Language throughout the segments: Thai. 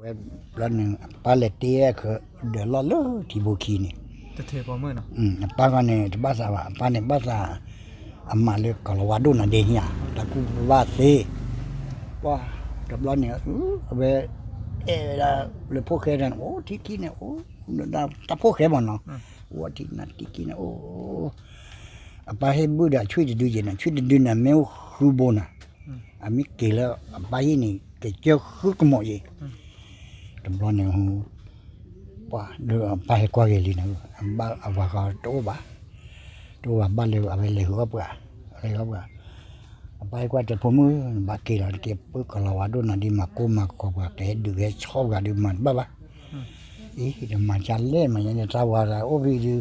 เว็บลนหนึ่งปาเลตีเอคือเดือดร้อนเลยที่บุคีนี่แต่เทปอมือเนะอืมปานเนี่ยภาษาว่าปาเนี่ยภาษาอามาเลยกลวาดูนะเดียตะกูว่าสิว่าเดืลร้อนเนี่ยเวเอลาเลยพวกแ่นั่นโอ้ที่กินเนี่ยโอ้ดาตะพวกแกมันเนาะว่าที่นั่นที่กินเนี่ยโอ้ปาห้บุดาช่วยดูเงนะช่วยดูนะเมวค้อโบนะอามิเกล้าปาเนี่เกี่ยวกับกุมอย temblor ni hu pa lu pa he kwa ge li na ba ba ka to ba to ba ba le ba le hu ba le hu ba ba he kwa te pu mu ba ke la ke pu ka la wa do na di ma ko ma ko ba te du ge cho ga di ma ba ba i de ma cha le ma ye ne ta wa ra o bi du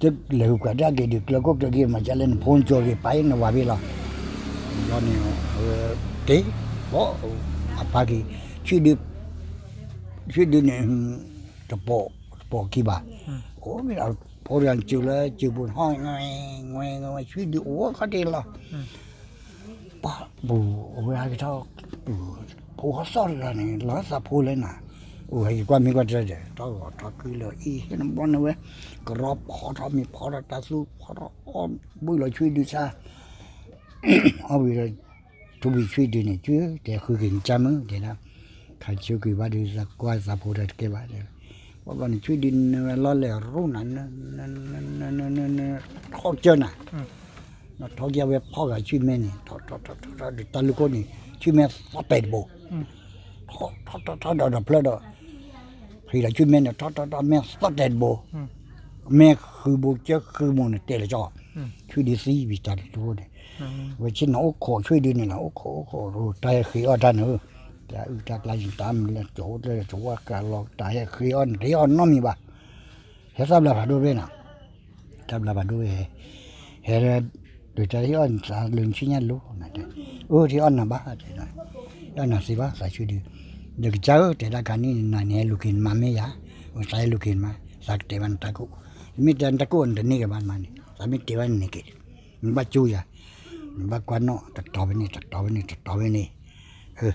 de le hu ka da ge du klo ko ge ma cha le ne phon cho ge pa ne wa bi la တော့နေဟိုတေဘောအပါကြီးชื่อดิชื่อดินเนี่ยตะปะตปะกี่บาทโอ้ไม่เอาพอเรียนจิวเลยจิวบุญห้อยงอยงอยงอยชื่อดิโอ้เขาดีละป้าบูเวลาที่เขาบูผู้เขาสอนเราเนี่ยเราสับผู้เลยนะโอ้ยกว่ามีกว่าจะเจ้าท้าคือเลยอีเห็นบ้านนะเว้ยกรอบพอทอมีพอรัตาสู้พอรอ้อมบุญเราช่วยดีซะเอาไปเลยทุกีช่วยดีเนี่ยช่วยแต่คือกินจำมึงเดี๋ยวนะใครเชื่กี่ว่าดีสักว่าสัพพุทธเกี่ยวไรว่าวันช่วยดินเราเลยรู้นั่นนั่นนั่นนั่นท้องเจอน่ะนท้อกยาเว็บพ่อกับช่วยแม่นี่ท้อท้อท้อท้อทดิตาลูกคนนี่ช่วยแม่ฟาเตดโบท้อท้อท้อทอดอกเพลดอกที่เราช่วยแม่นี่ท้อท้อท้อแม่ฟาเตดโบแม่คือโบเจ้าคือโมนเตลจอช่วยดีซีวิตาทูกคนนี่เวชิน้อ้โขช่วยดินนี่นะโอ้โขโอ้โขรู้ใจขี้อ้อดันเออจะอุดักลายตามเนยโจดเลยโจวการหลอกตายคือออนเรียนน้องมีบ้างเฮ้ยทำลายผาดูเลยนะทำลายผาดูเฮเฮ้ยโดยใจที่ออนสารลืมชี้แง่รู้นะเจ้เอ้ที่ออนน่ะบ้าเจ้าออนน่ะสิบ้าใส่ชุดดีเด็กเจ้าแต่ละการนี้นายเนี่ยลูกินมาไม่ยาว่าใส่ลูกินมาสักเทวันตะกุมีเทวันตะกุอันเดนี่กับบ้านมันสามีเทวันนี่กินมันบ้าจู้ยามันบ้าควนเนาะตัดต่อไปนี่ตัดต่อไปนี่ตัดต่อไปนี่เออ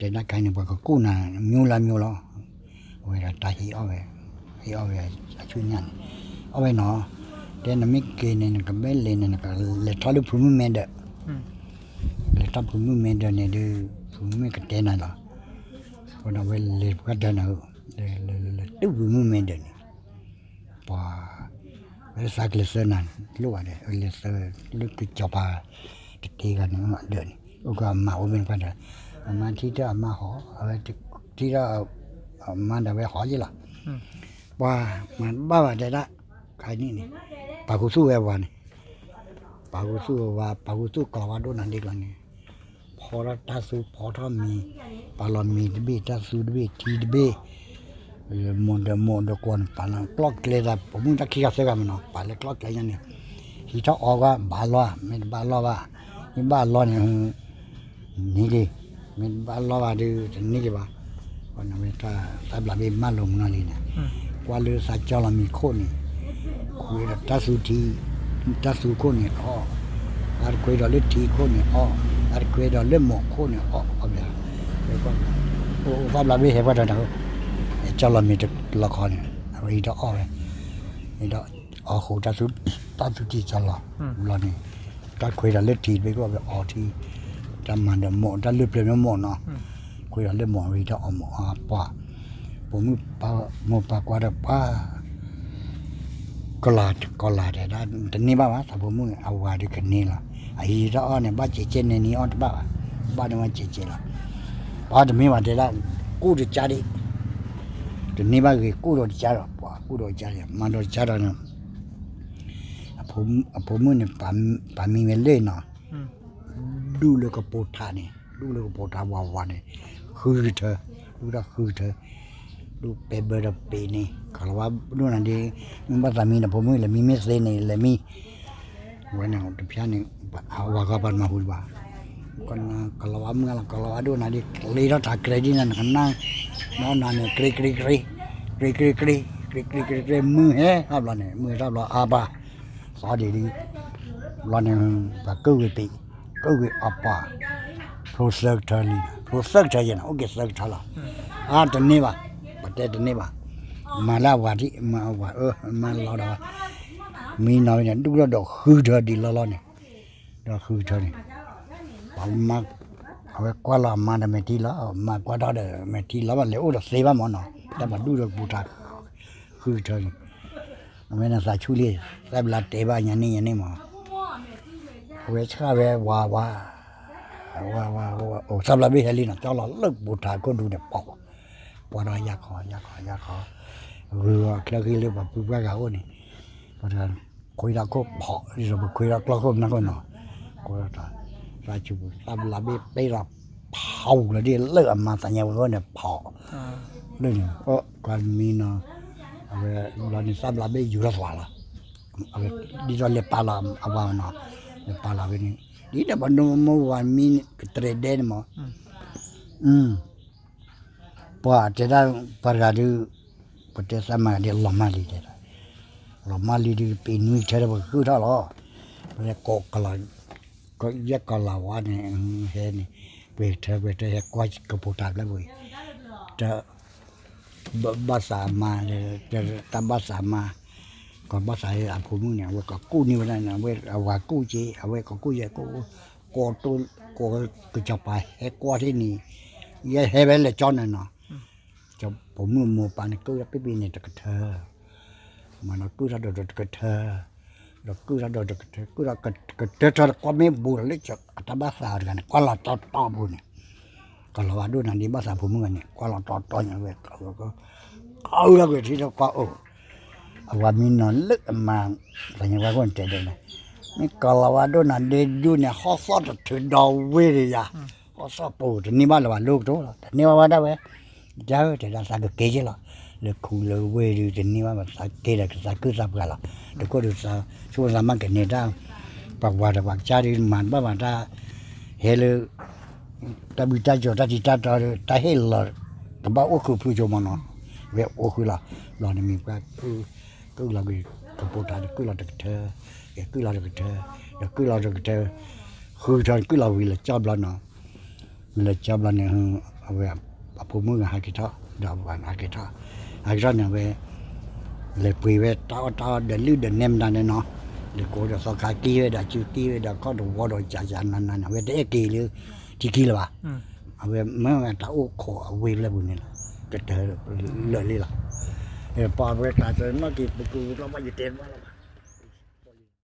တင်လိုက်ခိုင်းနေပေါ့ကိုနာမျိုးလားမျိုးလားဝေရတာဟီအော်ဝေဟီအော်ဝေအချွညံအော်ဝေနော်တဲ့နမိကေနေကဘဲလေနေကလက်ထလူဖူမမန်ဒလက်ထဖူမမန်ဒနေဒီဖူမကတဲ့နာလားဘနဝဲလေကဒနာဟုတ်လေလေလေတူဖူမမန်ဒနေပါဘယ်စားကလစနန်လိုရတယ်လေစလူကကြပါတေကနော်ဒနေဥကမအဝင်ပါတာอมาที่จะมาหออะไรที่จะมาแด่ไปหอยี่ล่ะ ว่ามันบ้าว่าจะไดใครนี่นี่ปากุสู้แอบวานี่ปากุสู้ว่าปากุสู้กอว่าดูนั่นเด็กหลังนี้พอรัาสูพอท่ามีปาลมีดเบตาสูดเบทีดเบโมันเดโมันเดกวนปานักล็อกเลยนะผมมึงจะขี้กับเสกันมั้งปานักคล็อกเลยยังเนี่ยที่ชอบออกว่าบาลล้อไม่บาลล้อว่าที่บาลล้อเนี่ยนี่เลยမင်းဘာလောပါဒီနေ့ကပါဘာနာမည်တာတပ်လာပြီးမလုံးနော်လေးနဲ့ကွာလေစာကြောင်းလာမီခိုနေခွေရတဆူတီတဆူခိုနေအော်အရခွေရလက်တီခိုနေအော်အရခွေရလက်မခိုနေအော်ဟုတ်ဗျာဒီကောဟိုဘာလာမီဟဲဘာတာတော့ကြောင်းလာမီလောက်ခေါ်နေရီတော့အော်လေဒီတော့အော်ခိုတဆူတဆူတီကြောင်းလာလောနေတခွေရလက်တီပဲကောဗျာအော်တီတမန်တမောတလွပြမမောနော်ကိုရလက်မော်ရီတော့အမောအပါဘုံပါမောပါကွာရပါကလာကလာတဲ့ဒါတနေ့ပါပါသဘုံမအဝါဒီကနေလားအီတော့အော်နဲ့ဘာချေချေနေနီအော်တပါဘာတော့ချေချေလားဘာတမင်းပါတဲ့လားကိုတကြားလေးတနေ့ပါကြီးကိုတော့ကြားတော့ပွာကိုတော့ကြားရမန်တော့ကြားတော့နော်အဖုံအဖုံမနဲ့ပါပါမီမဲလေနော်ดูเลยก็ปวดทานี่ดูเลยก็ปวดทาวาวานี่คือเธอดูละคือเธอดูเปเบอร์เปนี่คารวะดูนั่นดีมันภาษามีนะผมไม่เลยมีเมสเลนี่เลยมีวันนี้ผมจะพิจารณาเอาวากาบันมาพูดว่าก็นะคารวะมึงละคารวะดูนั่นดีเลยเราถักเครดิตนั่นขันนั่งนอนนั่นเนี่ยกรีกรีกรีกรีกรีกรีกรีกรีกรีกรีมือเฮ้ครับเราเนี่ยมือครับเราอาบาสอดีดีเราเนี่ยแบบกู้วิปี kowe apa proslek thani proslek thaje na okay slek thala a dene ba pate dene ba mala wadi ma wa o ma la da mi na ne du la do khu tha di la la ne do khu tha ne ba ma အဝဲကွာလာမန္တမတီလာမကွာတာတယ်မတီလာမလဲအိုးတော့စေပါမောနော်တမတူတော့ပူတာခူးတယ်အမေနဲ့စာချူလေးစက်လာတေပါညနေညနေမှာเวชาเววาวาวาวาวาโอ้สำหรับวิเฮลินะเจ้าหล่เลิกบุตรก็ดูเนี่ยปอกปอนายากขอยากขอยากขอรอวเครื่องเรียกว่าปุ๊บแกก็นี่ยประธานคุยรักก็เอาะที่เราคุยรักเราก็นั่งก็นอนก็ได้ราชบุตรสำหรับวิไปรับเผาแลยดิเลิกมาแต่ยังก็เนี่ยเพาะเรื่องก็การมีเนาะ เอาไปเาเนี่ยสำมรับวิอยู่รัฐวาละเอาไปดิจิทัลเลปาลามเอาว้เนาะ de palawe ni di da bandu mo wan min treden mo hmm pa te da pargadu pate sama de allah mali de allah mali di pe nui chere ba khu da lo ne ko kala ko ye kala wa ne he ni pe the pe the ye ko ka pu ta la bui ta ba sa ma de ta ba sa ma ก็อ còn bác sĩ làm phụ nữ ก h à với cả cô như n à วเ à với và cô จเวก็ i ู้ cô กู้ cô cô t ô ก cô cứ chọc b à ้ hết qua thế này giờ hết b เ n là cho น à y nọ จ h ะผมมือมือปานกู้ยับไปบินในตะกเธอมันกู้รับดอตะกเธอเรากู้รับดอตะกเธอกู้รับกะเธอเราก็ไม่บุรเลยจะอัตบาสากันก็เราต่อต่อบุเนี่ยก็เราว่าด้วยนั่นนี่ภาษาผมเหมือนเนี่ยก็เราต่อต่อนี่ยเวก็เอาแล้วเวที่เราก็อ awa minon lek emang tanya wagon cede na ni kalau wado na dedu ni hoso to to dawe ya hoso po to ni ma lawa lok to ni wa wada we jauh to da sa ke keje la le ku le we ri to ni ma sa ke la sa ke sa bla la to ko do sa chu sa ma ke ni da pa wa da wa cha ri man ba ma da he le ta bi ta jo ta ti ta ta ta he la ta ba o ku pu jo ma no we o ku la la ni mi ka ကုလာကြီးကပေါ်တာကုလာတက်တဲ့ရကုလာတက်တဲ့ရကုလာတက်တဲ့ခူချန်ကုလာဝီလာချဘလာနာမလချဘလာနေဟအဝေအပူမငါကိတာဒါဘာငါကိတာအကြမ်းနေဝဲလေပွေဝဲတာတာဒလူဒနမ်ဒါနေနော်လေကိုရစကာကီဝဲဒါချူတီဝဲဒါကောတော့ဝတော့ကြာကြာနာနာဝဲတဲ့ကေလေဒီကီလာပါအဝေမင်းတာအုတ်ခေါ်အဝေလဲဘူးနေလားကတဲလေလေလားเนี่ยปอบเวกหนาใจเมื่อกี้ปุกู เรามาอยู่เต็นมแล้ว